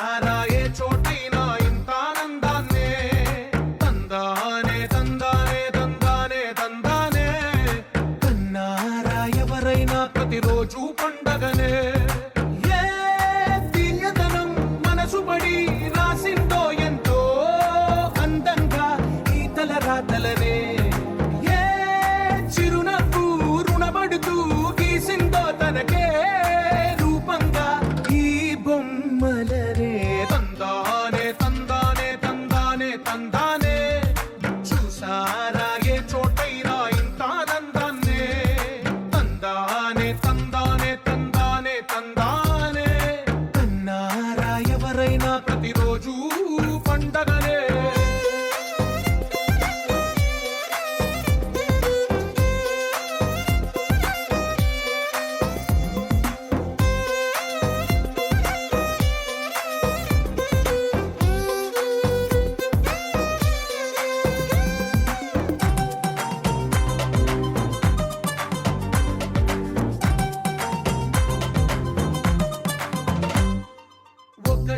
Narayana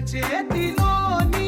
chetino ni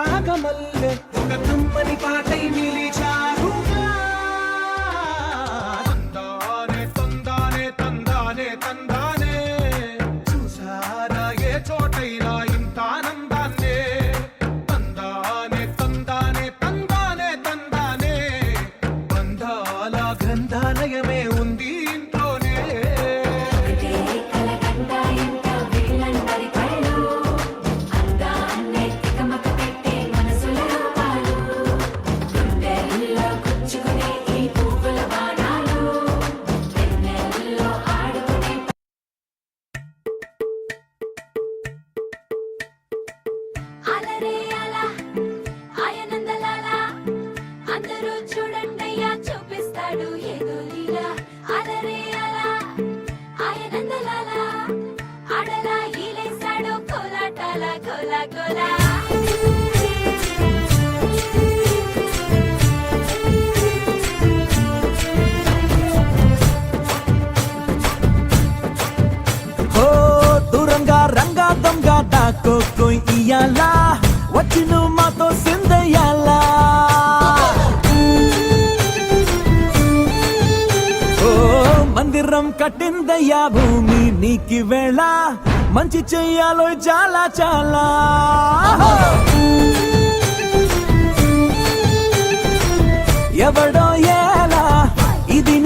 రాగమల్లె. ఒక కమ్మని పాటై నిలిచి చెయ్యాలా? వచ్చి నువ్వు మాతో సిందయ్యాలా? ఓ మందిరం కట్టిందయ్యా భూమి నీకి వేళ. మంచి చెయ్యాలో చాలా చాలా. ఎవడో ఎలా ఇది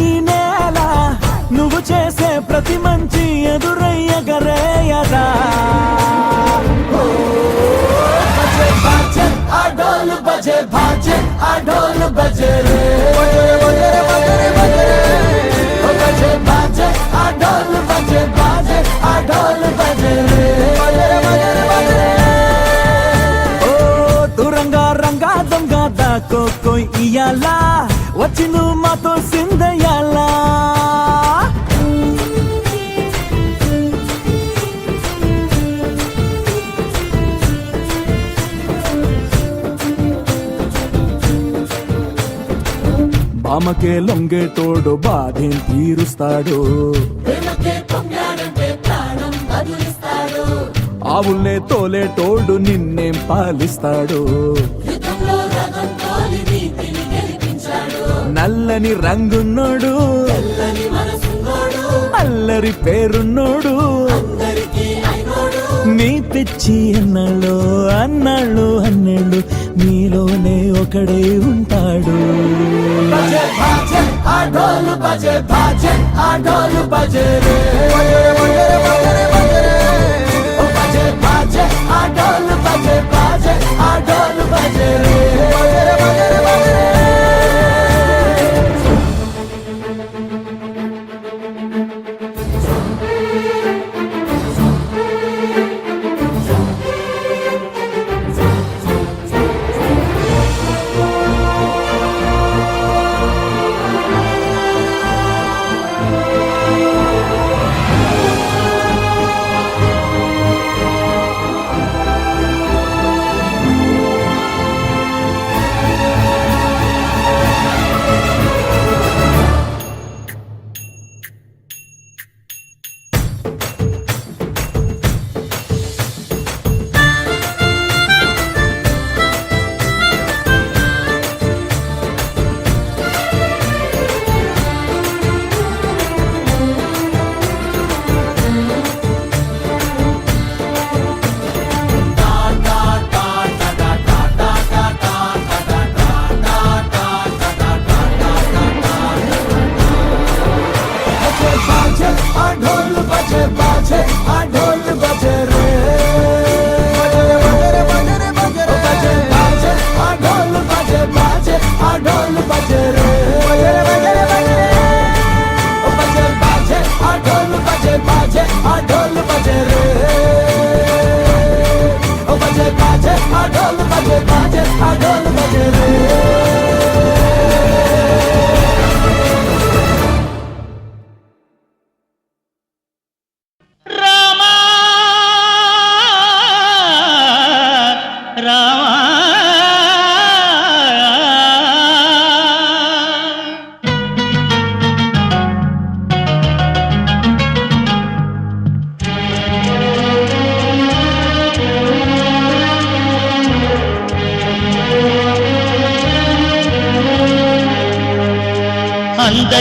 నువ్వు చేసే ప్రతి మంచి ఎదురయ్యగరేయరా అడోలు బజే బాజే దొంగ దాకో ఇయాలా వచ్చి నువ్వు మాతో దొంగే తోడు బాధేం తీరుస్తాడు? ఆవుల్నే తోలే తోడు నిన్నేం పాలిస్తాడు? నల్లని రంగున్నోడు అల్లరి పేరున్నోడు మీ నీ పిచ్చి అన్నాళ్ళు అన్నాళ్ళు అన్నేళ్ళు నీలోనే ఒకడే ఉంటాడు. బజే బాజే ఆడోలు బజే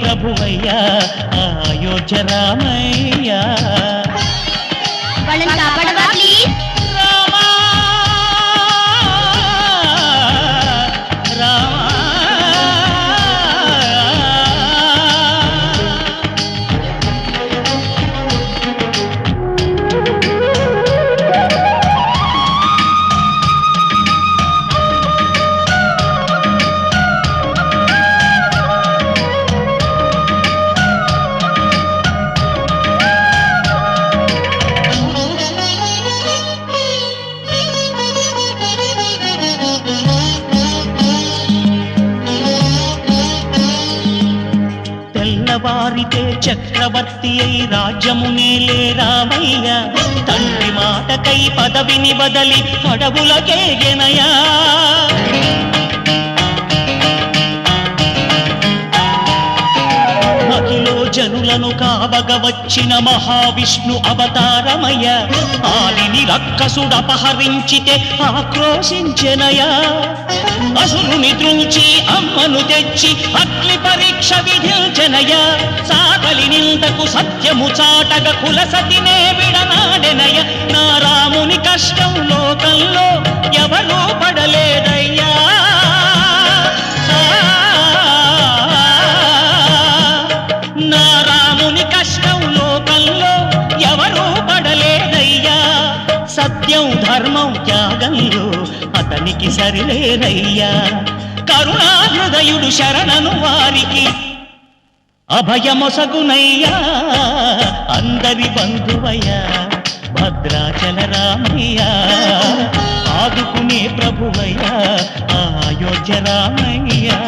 ప్రభువయ్యా అయోధ్య రామయ్యా. వారితే చక్రవర్తి అయి రాజ్యమునేలే రామయ్య తండ్రి మాటకై పదవిని బదలి అడవులకేగెనయా మహిలో జనులను కావగ వచ్చిన మహావిష్ణు అవతారమయ ఆలిని రక్కసుడపహరించితే ఆక్రోశించెనయా అసురుని త్రుంచి అమ్మను తెచ్చి అగ్ని పరీక్ష విధించనయ సాగలి నిందకు సత్యము చాటగ కులసతినే విడనాడెనయ నా రాముని కష్టం వారికి సరిలేనయ్యా. కరుణా హృదయుడు శరణను వారికి అభయమొసగునయ్యా. అందరి బంధువయ్యా భద్రాచల రామయ్యా. ఆదుకునే ప్రభువయ్యా అయోధ్య రామయ్యా.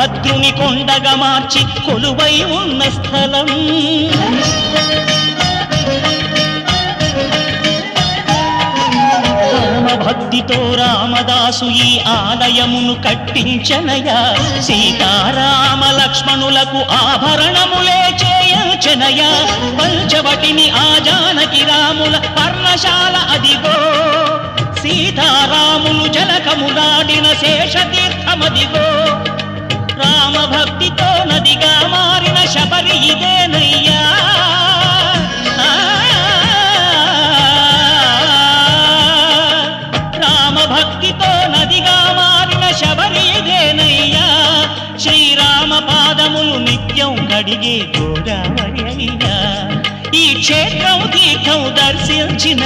భద్రుని కొండగా మార్చి కొలువై ఉన్న స్థలం. భక్తితో రామదాసు ఈ ఆలయమును కట్టించనయా. సీతారామ లక్ష్మణులకు ఆభరణములే చేయించనయా. పంచవటిని ఆ జానకి రాముల పర్ణశాల అదిగో. సీతారాములు జలకములాడిన శేషతీర్థమదిగో. రామ భక్తితో నదిగా మారిన శబరి ఇదేనయ్యా. రామ భక్తితో నదిగా మారిన శబరి ఇదేనయ్యా. శ్రీరామ పాదములు నిత్యం కడిగే గోదావరి అయ్యా. ఈ క్షేత్రం తీర్థం దర్శించిన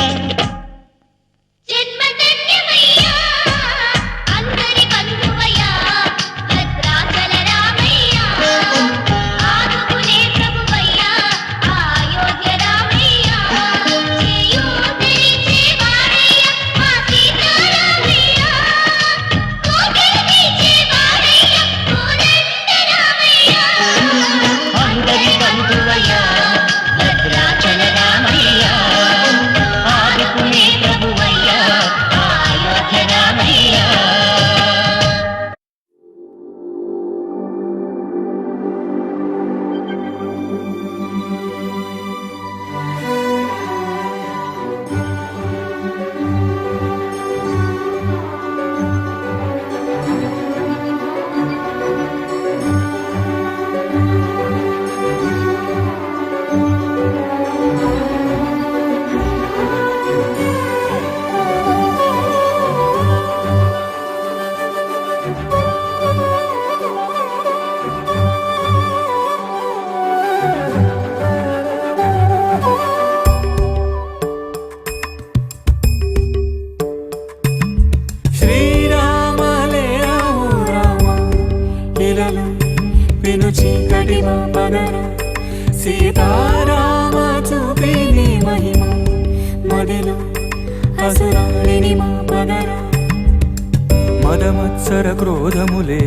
మదమత్సర క్రోధములే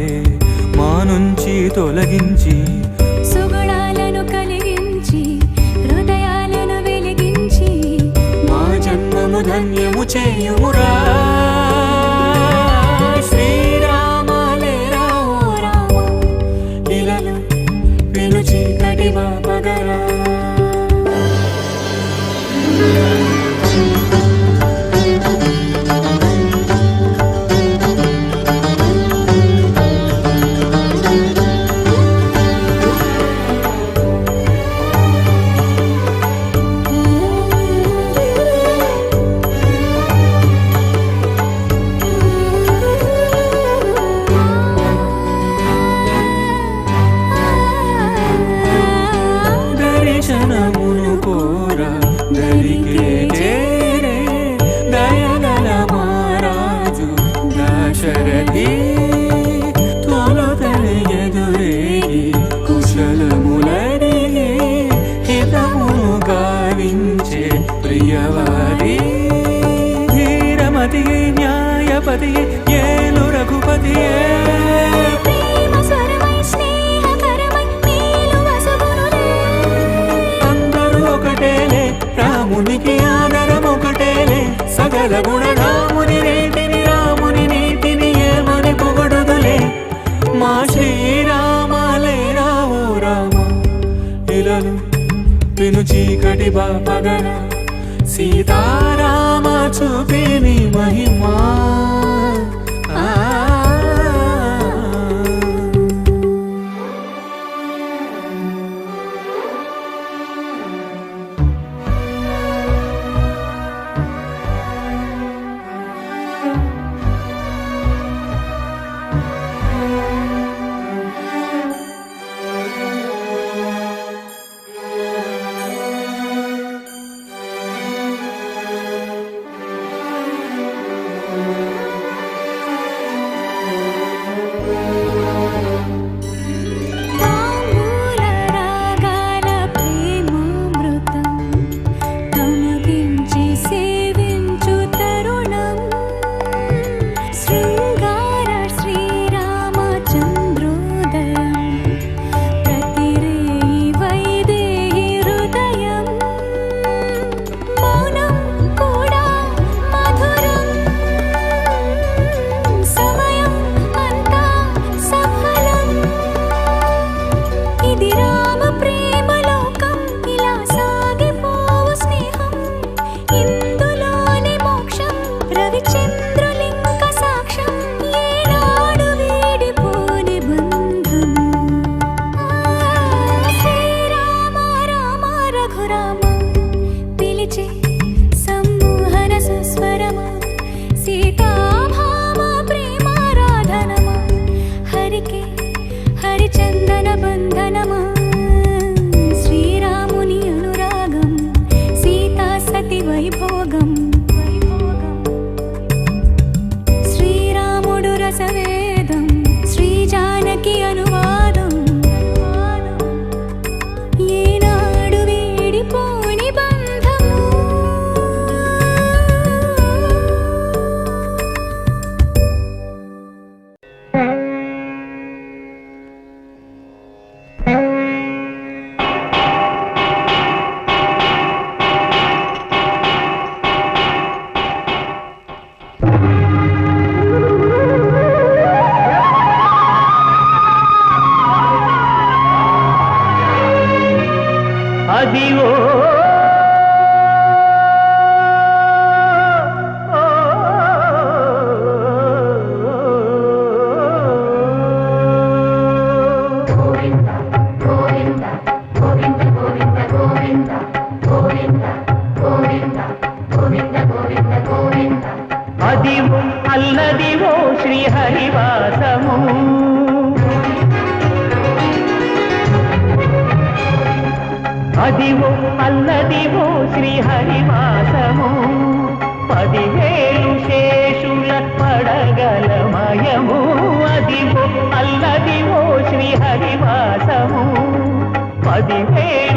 మా నుంచి తొలగించి సుగుణాలను కలిగించి హృదయాలను వెలిగించి మా జన్మము ధన్యము చేయురా చీకటి పగరా. న్యాయపతియే న్యాయపతియే ఏలు రఘుపతియే. అందరూ ఒకటేలే రామునికి ఆదరం ఒకటేలే. గుణ రాముని నేటిని రాముని నీటిని ఏమని పొగడుదులే. మా శ్రీరామాలే రావు రామ ఇలను విను చీకటి బాపగన సీతా చూపిని మహిమా.